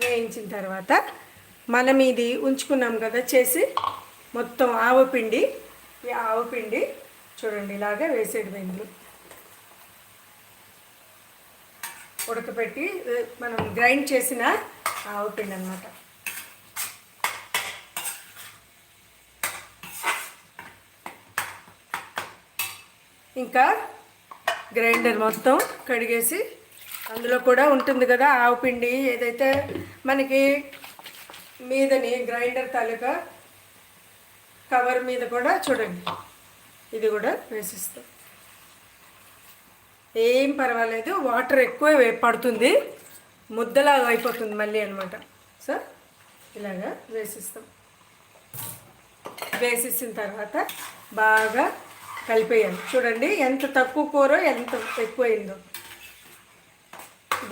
వేయించిన తర్వాత మనం ఇది ఉంచుకున్నాం కదా చేసి మొత్తం ఆవపిండి ఈ ఆవపిండి చూడండి ఇలాగా వేసేది ఇందులో. ఉడకపెట్టి మనం గ్రైండ్ చేసిన ఆవపిండి అనమాట ఇంకా గ్రైండర్ మొత్తం కడిగేసి అందులో కూడా ఉంటుంది కదా ఆవు పిండి ఏదైతే మనకి మీదని గ్రైండర్ తాలూకా కవర్ మీద కూడా చూడండి. ఇది కూడా వేసిస్తాం. ఏం పర్వాలేదు వాటర్ ఎక్కువ పడుతుంది ముద్దలాగా అయిపోతుంది మళ్ళీ అనమాట సో ఇలాగా వేసిస్తాం. వేసేసిన తర్వాత బాగా కలిపేయాలి. చూడండి ఎంత తక్కువ కూర ఎంత ఎక్కువైందో